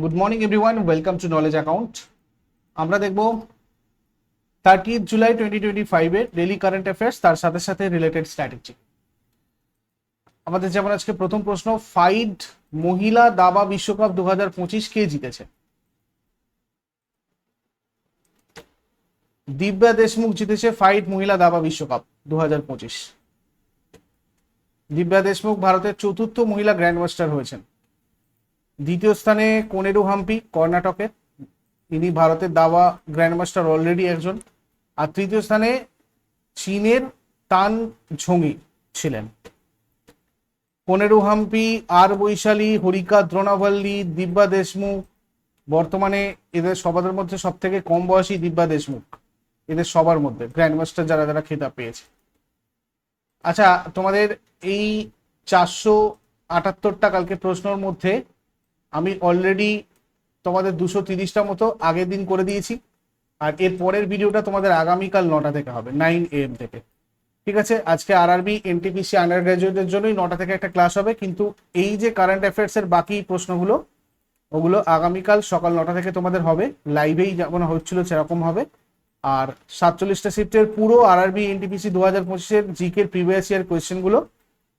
Good morning everyone welcome to knowledge account আমরা দেখব thirty July twenty twenty ফাইভের daily current affairs তার সাথে সাথে রিলেটেড স্ট্র্যাটেজি আমাদের যেমন আজকে প্রথম প্রশ্ন ফাইড মহিলা দাবা বিশ্বকাপ দু হাজার পঁচিশ কে জিতেছে? দিব্যা দেশমুখ জিতেছে ফাইড মহিলা দাবা বিশ্বকাপ দু হাজার পঁচিশ। দিব্যা দেশমুখ ভারতের চতুর্থ মহিলা গ্র্যান্ডমাস্টার হয়েছেন। দ্বিতীয় স্থানে কোনেরু হাম্পি কর্ণাটকের ইনি ভারতের দাবা গ্র্যান্ডমাস্টার অলরেডি একজন। আর তৃতীয় স্থানে চীনের তান ঝোঙি ছিলেন। কোনেরু হাম্পি, আর বৈশালী, হরিকা, দ্রোণাভাল্লি, দিব্যা দেশমুখ। বর্তমানে এদের সবাদের মধ্যে সব থেকে কম বয়সী দিব্যা দেশমুখ। এদের সবার মধ্যে, গ্র্যান্ডমাস্টার যারা যারা খেতাব পেয়েছে। আচ্ছা তোমাদের এই চারশো আটাত্তরটা কালকে প্রশ্নর মধ্যে আমি অলরেডি তোমাদের দুশো তিরিশটা মতো আগের দিন করে দিয়েছি। আর এর পরের ভিডিওটা তোমাদের আগামীকাল নটা থেকে হবে নাইন এম থেকে। ঠিক আছে? আজকে আর আরবি এনটিপিসি আন্ডার গ্রাজুয়েটের জন্যই নটা থেকে একটা ক্লাস হবে, কিন্তু এই যে কারেন্ট অ্যাফেয়ার্সের বাকি প্রশ্নগুলো, ওগুলো আগামীকাল সকাল নটা থেকে তোমাদের হবে। লাইভেই যেমন হচ্ছিল সেরকম হবে। আর সাতচল্লিশটা শিফটের পুরো আর আরবি এনটিপিসি দু হাজার পঁচিশের জিকের প্রিভিয়াস ইয়ার কোয়েশ্চেনগুলো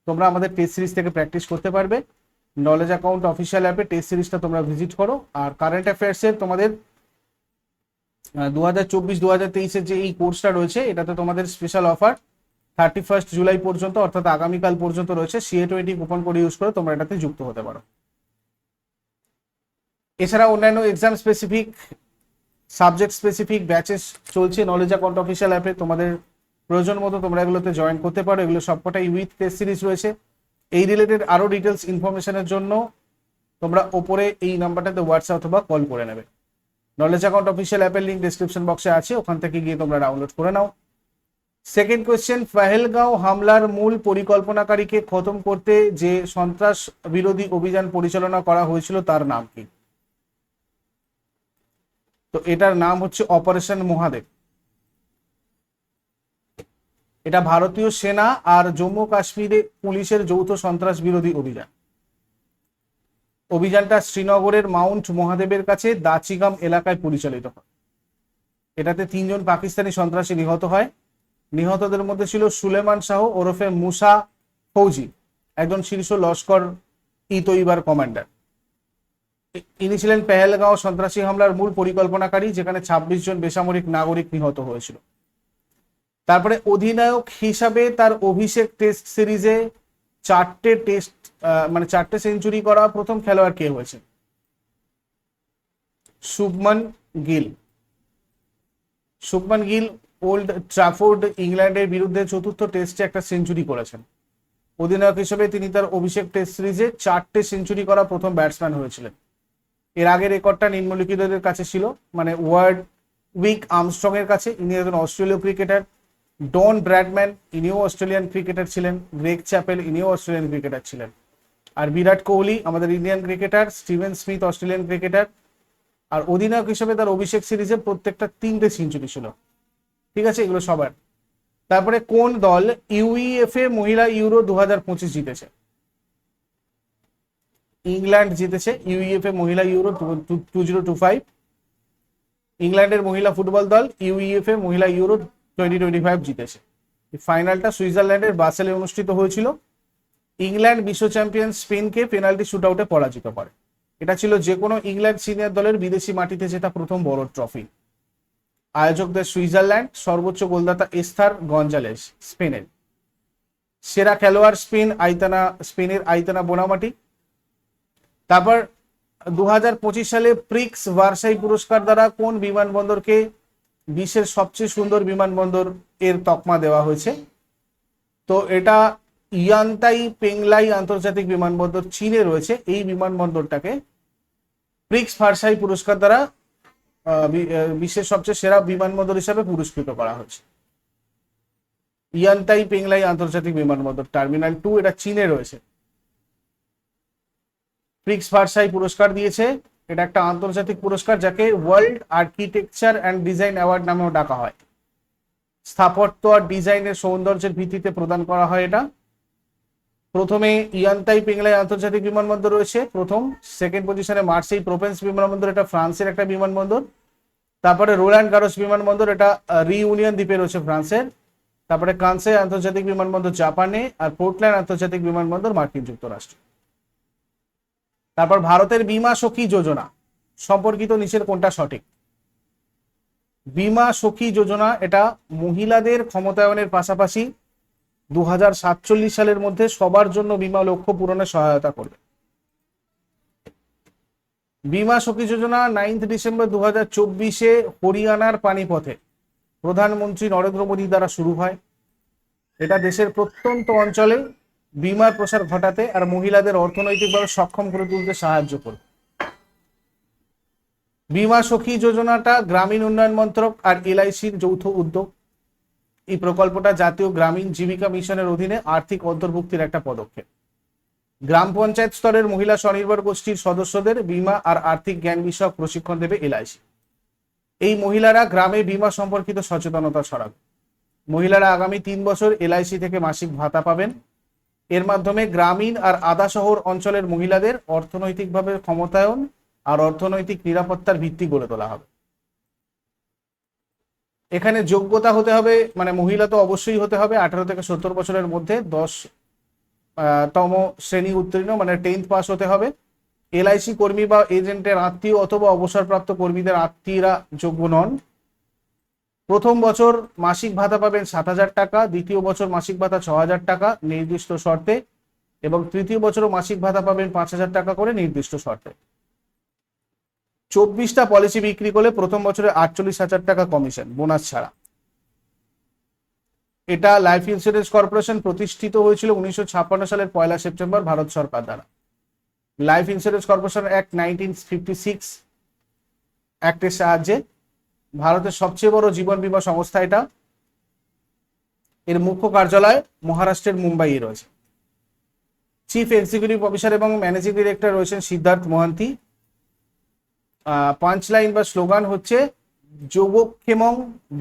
তোমরা আমাদের টেস্ট সিরিজ থেকে প্র্যাকটিস করতে পারবে। নলেজ অ্যাকাউন্ট অফিসিয়াল অ্যাপে টেস্ট সিরিজটা তোমরা ভিজিট করো। আর কারেন্ট অ্যাফেয়ার্সের তোমাদের দু হাজার চব্বিশ দু হাজার তেইশের যে এই কোর্সটা রয়েছে, এটাতে তোমাদের special offer thirty first July পর্যন্ত, অর্থাৎ আগামীকাল পর্যন্ত রয়েছে। CA twenty coupon code use করে তোমরা এটাতে যুক্ত হতে পারো। এছাড়া অন্যান্য exam specific subject specific batches চলছে। নলেজ অ্যাকাউন্ট অফিসিয়াল অ্যাপে তোমাদের প্রয়োজন মতো তোমরা এগুলোতে জয়েন করতে পারো। এগুলো সবকটাই উইথ টেস্ট সিরিজ রয়েছে। এই রিলেটেড আরও ডিটেলস ইনফরমেশনের জন্য তোমরা ওপরে এই নাম্বারটাতে হোয়াটসঅ্যাপ অথবা কল করে নেবে। নলেজ অ্যাকাউন্ট অফিসিয়াল অ্যাপের লিঙ্ক ডিসক্রিপশন বক্সে আছে, ওখান থেকে গিয়ে তোমরা ডাউনলোড করে নাও। সেকেন্ড কোয়েশ্চেন পেহেলগাঁও হামলার মূল পরিকল্পনাকারীকে খতম করতে যে সন্ত্রাস বিরোধী অভিযান পরিচালনা করা হয়েছিল, তার নাম কি? তো এটার নাম হচ্ছে অপারেশন মহাদেব এটা ভারতীয় সেনা আর জম্মু কাশ্মীরে পুলিশের যৌথ সন্ত্রাস বিরোধী অভিযান। অভিযানটা শ্রীনগরের মাউন্ট মহাদেবের কাছে দাচিগাম এলাকায় পরিচালিত হয়। এটাতে তিনজন পাকিস্তানি সন্ত্রাসী নিহত হয়। নিহতদের মধ্যে ছিল সুলেমান শাহ, ওরফে মুসা ফৌজি, একজন শীর্ষ লস্কর ই তৈবার কমান্ডার। ইনি ছিলেন পেহেলগাঁও সন্ত্রাসী হামলার মূল পরিকল্পনাকারী, যেখানে ২৬ জন বেসামরিক নাগরিক নিহত হয়েছিল। তারপরে অধিনায়ক হিসাবে তার অভিষেক টেস্ট সিরিজে চারটে টেস্ট মানে চারটে সেঞ্চুরি করা প্রথম খেলোয়াড় কে হয়েছে? শুভমান গিল। শুভমান গিল ওল্ড ট্রাফোর্ড, ইংল্যান্ডের বিরুদ্ধে চতুর্থ টেস্টে একটা সেঞ্চুরি করেছেন। অধিনায়ক হিসেবে তিনি তার অভিষেক টেস্ট সিরিজে চারটে সেঞ্চুরি করা প্রথম ব্যাটসম্যান হয়েছিলেন। এর আগে রেকর্ডটা নিম্নলিখিতদের কাছে ছিল মানে ওয়ার্ড উইক আমস্ট্রং এর কাছে, ইনি একজন অস্ট্রেলীয় ক্রিকেটার। ডন ব্র্যাডম্যান, ইনিও অস্ট্রেলিয়ান ক্রিকেটার ছিলেন। গ্রেগ চ্যাপেল, ইনিও অস্ট্রেলিয়ান ক্রিকেটার ছিলেন। আর বিরাট কোহলি, আমাদের Indian cricketer, Steven Smith, Australian cricketer. আর অধিনায়ক হিসেবে তার অভিষেক সিরিজে প্রত্যেকটা তিনটে সেঞ্চুরি ছিল। ঠিক আছে? এগুলো সবার। তারপরে কোন দল ইউইএফএ মহিলা ইউরো দু হাজার পঁচিশ জিতেছে? ইংল্যান্ড জিতেছে। ইউইএফএ মহিলা Euro two, zero, two, five. ইংল্যান্ডের মহিলা ফুটবল দল ইউইএফএ মহিলা ইউরো টোয়েন্টি টোয়েন্টি ফাইভ জিতেছে ফাইনালটা সুইজারল্যান্ডের বাসেলে অনুষ্ঠিত হয়েছিল। ইংল্যান্ড বিশ্ব চ্যাম্পিয়ন স্পেনকে পেনাল্টি শুট আউটে পরাজিত করে। এটা ছিল যে কোনো ইংল্যান্ড সিনিয়র দলের বিদেশি মাটিতে জেতা প্রথম বড় ট্রফি। আয়োজক দেশ সুইজারল্যান্ড, সর্বোচ্চ গোলদাতা এস্থার গঞ্জালেস, স্পেনের। সেরা খেলোয়াড় স্পেন আইতানা, স্পেনের আইতানা বোনামাটি। তারপর দু হাজার পঁচিশ সালে প্রিক্স ভার্সাই পুরস্কার দ্বারা কোন বিমানবন্দরকে বিশ্বের সবচেয়ে সুন্দর বিমানবন্দর এর তকমা দেওয়া হয়েছে। তো এটা ইয়ান্তাই পেংলাই আন্তর্জাতিক বিমানবন্দর চীনে রয়েছে। এই বিমানবন্দরটাকে প্রিক্স ভার্সাই পুরস্কার দ্বারা বিশ্বের সবচেয়ে সেরা বিমানবন্দর হিসাবে পুরস্কৃত করা হয়েছে। ইয়ান্তাই পেংলাই আন্তর্জাতিক বিমানবন্দর টার্মিনাল টু, এটা চীনে রয়েছে। প্রিক্স ভার্সাই পুরস্কার দিয়েছে। এটা একটা আন্তর্জাতিক পুরস্কার যাকে world architecture and design award নামেও ডাকা হয়। স্থাপত্য আর ডিজাইনের সৌন্দর্যের ভিত্তিতে প্রদান করা হয় এটা। প্রথমে ইয়ান্তাই পিংলাই আন্তর্জাতিক বিমানবন্দর রয়েছে। প্রথম সেকেন্ড পজিশনে মার্সেই প্রোপেন্স বিমানবন্দর, এটা ফ্রান্সের একটা বিমানবন্দর। তারপরে রোল্যান্ড গারোস বিমানবন্দর, এটা রিউনিয়ন দ্বীপে রয়েছে ফ্রান্সের। তারপরে কানসে আন্তর্জাতিক বিমানবন্দর জাপানে আর পোর্টল্যান্ড আন্তর্জাতিক বিমানবন্দর মার্কিন যুক্তরাষ্ট্রে। তারপর ভারতের বীমা সখী যোজনা। সম্পর্কিত নিচের কোনটা সঠিক? বীমা সখী যোজনা, এটা মহিলাদের ক্ষমতায়নের পাশাপাশি দু হাজার সাতচল্লিশ সালের মধ্যে সবার জন্য বিমা লক্ষ্য পূরণে সহায়তা করবে। বিমা সখী যোজনা নাইন্থ ডিসেম্বর দু হাজার চব্বিশে হরিয়ানার পানিপথে প্রধানমন্ত্রী নরেন্দ্র মোদী দ্বারা শুরু হয়। এটা দেশের প্রত্যন্ত অঞ্চলে বীমার প্রসার ঘটাতে আর মহিলাদের অর্থনৈতিকভাবে সক্ষম করে তুলতে সাহায্য করবে। বীমা সখী যোজনাটা গ্রামীণ উন্নয়ন মন্ত্রক আর এলআইসির যৌথ উদ্যোগ। এই প্রকল্পটা জাতীয় গ্রামীণ জীবিকা মিশনের অধীনে আর্থিক অন্তর্ভুক্তির একটা পদক্ষেপ। গ্রাম পঞ্চায়েত স্তরের মহিলা স্বনির্ভর গোষ্ঠীর সদস্যদের বীমা আর আর্থিক জ্ঞান বিষয়ক প্রশিক্ষণ দেবে এলআইসি। এই মহিলারা গ্রামে বিমা সম্পর্কিত সচেতনতা ছড়াবে। মহিলারা আগামী তিন বছর এলআইসি থেকে মাসিক ভাতা পাবেন। এর মাধ্যমে গ্রামীণ আর আদা শহর অঞ্চলের মহিলাদের অর্থনৈতিকভাবে ক্ষমতায়ন আর অর্থনৈতিক নিরাপত্তার ভিত্তি গড়ে তোলা হবে। এখানে যোগ্যতা হতে হবে মানে মহিলা তো অবশ্যই হতে হবে। আঠারো থেকে সত্তর বছরের মধ্যে দশ তম শ্রেণি উত্তীর্ণ মানে টেন্থ পাস হতে হবে। এলআইসি কর্মী বা এজেন্টের আত্মীয় অথবা অবসরপ্রাপ্ত কর্মীদের আত্মীয়রা যোগ্য নন। প্রথম বছর মাসিক ভাতা পাবেন সাত হাজার টাকা, দ্বিতীয় বছর মাসিক ভাতা ছ হাজার টাকা নির্দিষ্ট শর্তে এবং তৃতীয় বছরও মাসিক ভাতা পাবেন পাঁচ হাজার টাকা করে নির্দিষ্ট শর্তে। চব্বিশটা পলিসি বিক্রি করলে প্রথম বছরে আটচল্লিশ হাজার টাকা কমিশন, বোনাস ছাড়া। এটা লাইফ ইন্স্যুরেন্স কর্পোরেশন প্রতিষ্ঠিত হয়েছিল উনিশশো ছাপ্পান্ন সালের পয়লা সেপ্টেম্বর ভারত সরকার দ্বারা। Life insurance corporation act nineteen fifty six অ্যাক্টের সাহায্যে ভারতের সবচেয়ে বড় জীবন বীমা সংস্থা এটা। এর মুখ্য কার্যালয় মহারাষ্ট্রের মুম্বাইয়ে রয়েছে। চিফ এক্সিকিউটিভ অফিসার এবং ম্যানেজিং ডিরেক্টর রয়েছেন সিদ্ধার্থ মহান্তি। পাঁচ লাইন বা স্লোগান হচ্ছে যোগক্ষেমং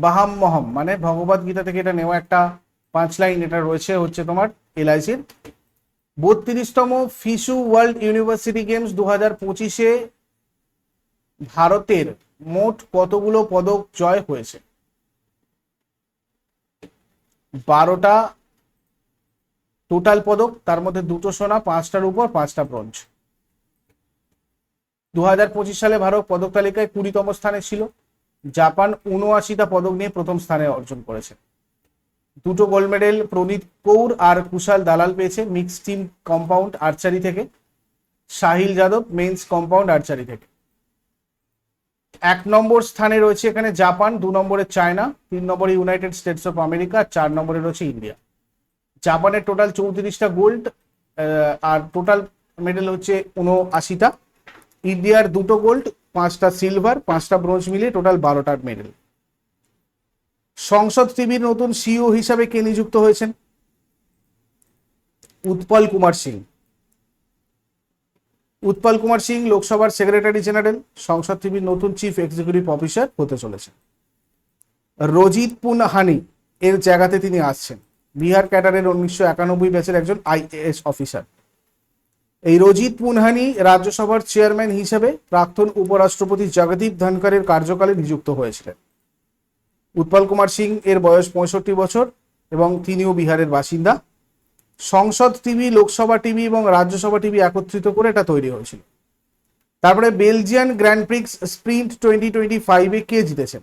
বাহাম মহম মানে ভগবত গীতা থেকে এটা নেওয়া একটা পাঁচ লাইন এটা রয়েছে হচ্ছে তোমার এলআইসির বত্রিশতম ফিশু ওয়ার্ল্ড ইউনিভার্সিটি গেমস দু হাজার পঁচিশে ভারতের মোট কতগুলো পদক জয় হয়েছে? বারোটা টোটাল পদক, তার মধ্যে দুটো সোনা, পাঁচটার উপর, পাঁচটা ব্রোঞ্জ দু সালে ভারত পদক তালিকায় কুড়িতম স্থানে ছিল। জাপান উনআশিটা পদক নিয়ে প্রথম স্থানে অর্জন করেছে। দুটো গোল্ড মেডেল প্রনীত কৌর আর কুশাল দালাল পেয়েছে মিক্স টিম কম্পাউন্ড আর্চারি থেকে। Sahil Yadav men's compound archery থেকে। এক নম্বর স্থানে রয়েছে এখানে জাপান, দু নম্বরে চায়না, তিন নম্বরে ইউনাইটেড স্টেটস অফ আমেরিকা, চার নম্বরে রয়েছে ইন্ডিয়া। জাপানের টোটাল চৌত্রিশটা গোল্ড আর টোটাল মেডেল হচ্ছে উনআশিটা ইন্ডিয়ার দুটো গোল্ড, পাঁচটা সিলভার, পাঁচটা ব্রোঞ্জ মিলিয়ে টোটাল বারোটার মেডেল। সংসদ টিভির নতুন সিইও হিসাবে কে নিযুক্ত হয়েছেন? উৎপল কুমার সিং। উৎপল কুমার সিং লোকসভার সেক্রেটারি জেনারেল, সংসদ টিভির নতুন চিফ এক্সিকিউটিভ অফিসার হতে চলেছেন। রজিত পুনহানি এর জায়গাতে তিনি আসছেন। বিহার ক্যাডারের উনিশশো একানব্বই ব্যাচের একজন আইএএস অফিসার। এই রজিত পুনহানি রাজ্যসভার চেয়ারম্যান হিসেবে প্রাক্তন উপরাষ্ট্রপতি জগদীপ ধনকরের কার্যকালে নিযুক্ত হয়েছিলেন। উৎপল কুমার সিং এর বয়স পঁয়ষট্টি বছর এবং তিনিও বিহারের বাসিন্দা। সংসদ টিভি, লোকসভা টিভি এবং রাজ্যসভা টিভি একত্রিত করে এটা তৈরি হয়েছিল। তারপরে Belgian grand prix sprint twenty twenty ফাইভে কে জিতেছেন?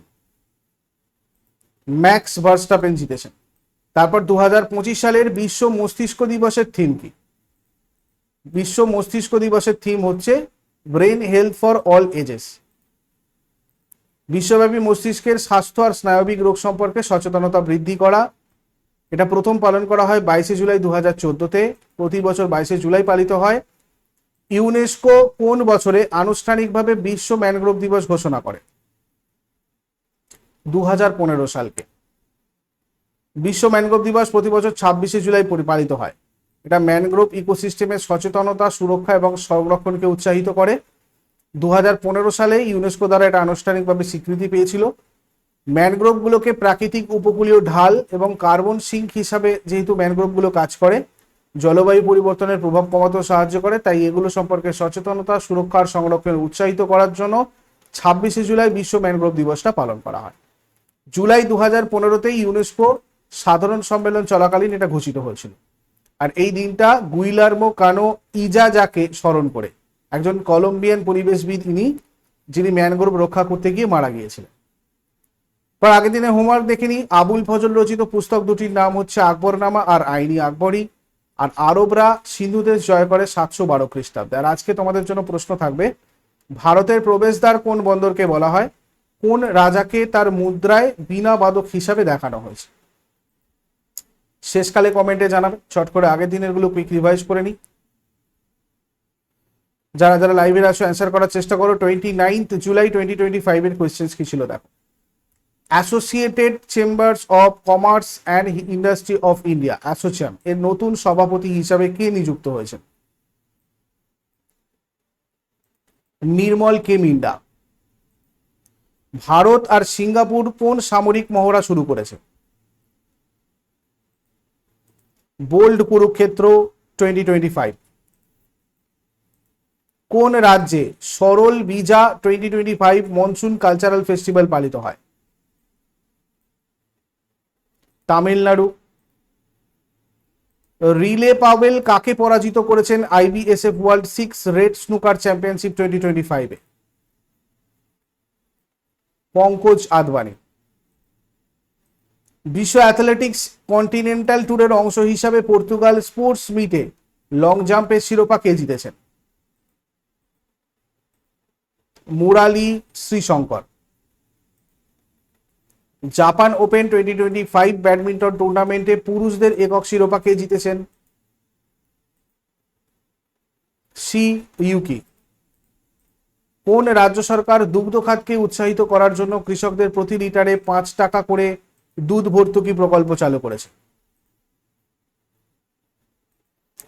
ম্যাক্স ভার্স্টাপেন জিতেছেন। তারপর দু সালের বিশ্ব মস্তিষ্ক দিবসের থিম কি? বিশ্ব মস্তিষ্ক দিবসের থিম হচ্ছে brain health for all ages. বিশ্বব্যাপী মস্তিষ্কের স্বাস্থ্য আর স্নায়বিক রোগ সম্পর্কে সচেতনতা বৃদ্ধি করা এটা প্রথম পালন করা হয় বাইশে জুলাই দু হাজার চোদ্দোতে। প্রতি বছর বাইশে জুলাই পালিত হয়। ইউনেস্কো কোন বছরে আনুষ্ঠানিকভাবে বিশ্ব ম্যানগ্রোভ দিবস ঘোষণা করে? দু হাজার পনেরো সালকে। বিশ্ব ম্যানগ্রোভ দিবস প্রতি বছর ছাব্বিশে জুলাই পরি- পালিত হয়। এটা ম্যানগ্রোভ ইকোসিস্টেমের সচেতনতা, সুরক্ষা এবং সংরক্ষণকে উৎসাহিত করে। দু হাজার পনেরো সালে ইউনেস্কো দ্বারা এটা আনুষ্ঠানিকভাবে স্বীকৃতি পেয়েছিল। ম্যানগ্রোভগুলোকে প্রাকৃতিক উপকূলীয় ঢাল এবং কার্বন সিঙ্ক হিসাবে যেহেতু ম্যানগ্রোভগুলো কাজ করে, জলবায়ু পরিবর্তনের প্রভাব কমাতেও সাহায্য করে, তাই এগুলো সম্পর্কে সচেতনতা সুরক্ষা আর সংরক্ষণ উৎসাহিত করার জন্য ছাব্বিশে জুলাই বিশ্ব ম্যানগ্রোভ দিবসটা পালন করা হয়। জুলাই দু হাজার পনেরোতে ইউনেস্কো সাধারণ সম্মেলন চলাকালীন এটা ঘোষিত হয়েছিল। আর এই দিনটা গুইলার্মো কানো ইজাজাকে স্মরণ করে। একজন কলম্বিয়ান পরিবেশবিদ ইনি, যিনি ম্যানগ্রোভ রক্ষা করতে গিয়ে মারা গিয়েছিলেন। পর আগের দিনে হোমওয়ার্ক দেখে নিই আবুল ফজল রচিত পুস্তক দুটির নাম হচ্ছে আকবরনামা আর আইনি আকবরী আর আরবরা সিন্ধু দেশ জয় করে সাতশো বারো খ্রিস্টাব্দে আর আজকে তোমাদের জন্য প্রশ্ন থাকবে ভারতের প্রবেশদ্বার কোন বন্দরকে বলা হয় কোন রাজাকে তার মুদ্রায় বিনা বাদক হিসাবে দেখানো হয়েছে শেষকালে কমেন্টে জানাবে চট করে আগের দিনেরগুলো কুইক রিভাইজ করে নিই যারা যারা লাইভে আসো অ্যান্সার করার চেষ্টা করো। Twenty ninth July twenty twenty ফাইভের কোয়েশ্চেন্স কি ছিল দেখো। Associated Chambers of Commerce and Industry of India ASSOCHAM এর নতুন সভাপতি হিসাবে কে নিযুক্ত হয়েছেন? নির্মল কে মিন্ডা। ভারত আর সিঙ্গাপুর কোন সামরিক মহড়া শুরু করেছে? Bold Kurukshetra twenty twenty five কোন রাজ্যে সরল বিজা twenty twenty five monsoon cultural festival পালিত হয়? তামিলনাড়ু। রিলে পাওয়েল কাকে পরাজিত করেছেন IBSF world six red snooker championship twenty twenty ফাইভে? পঙ্কজ আদবানি। বিশ্ব অ্যাথলেটিক্স কন্টিনেন্টাল ট্যুরের অংশ হিসাবে পর্তুগাল স্পোর্টস মিটে লং জাম্পের শিরোপা কে জিতেছেন? Murali Sreeshankar. Japan Open twenty twenty five badminton টুর্নামেন্টে পুরুষদের একক শিরোপা কে জিতেছেন? Shi, Yuqi. কোন রাজ্য সরকার দুগ্ধ খাতকে উৎসাহিত করার জন্য কৃষকদের প্রতি লিটারে পাঁচ টাকা করে দুধ ভর্তুকি প্রকল্প চালু করেছে?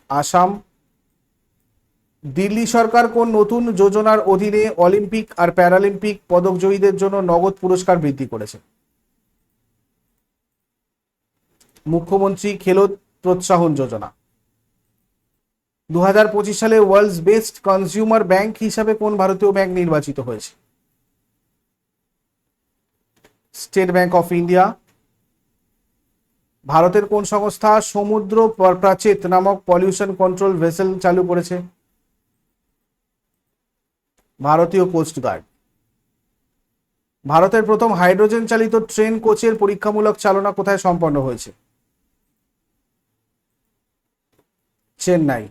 আসাম। দিল্লি সরকার কোন নতুন যোজনার অধীনে অলিম্পিক আর প্যারালিম্পিক পদকজয়ীদের জন্য নগদ পুরস্কার বৃদ্ধি করেছে? মুখ্যমন্ত্রী খেলো প্রোৎসাহন যোজনা। দু হাজার পঁচিশ সালে ওয়ার্ল্ডস বেস্ট কনজিউমার ব্যাংক হিসাবে কোন ভারতীয় ব্যাংক নির্বাচিত হয়েছে? State Bank of India. ভারতের কোন সংস্থা সমুদ্র প্রাচেত নামক পলিউশন কন্ট্রোল ভেসেল চালু করেছে? ভারতীয় কোস্ট গার্ড। ভারতের প্রথম হাইড্রোজেন চালিত ট্রেন কোচের পরীক্ষামূলক চালনা কোথায় সম্পন্ন হয়েছে? চেন্নাই।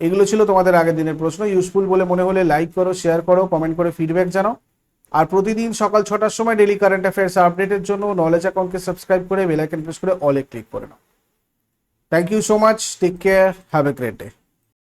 এগুলো ছিল তোমাদের আগের দিনের প্রশ্ন। ইউজফুল বলে মনে হলে লাইক করো শেয়ার করো কমেন্ট করে ফিডব্যাক জানাও। আর প্রতিদিন সকাল ছটার সময় ডেলি কারেন্ট অ্যাফেয়ার্স আপডেটের জন্য নলেজ অ্যাকাউন্টকে সাবস্ক্রাইব করে বেলাইকন প্রেস করে অলে ক্লিক করে নাও। Thank you so much take care have a great day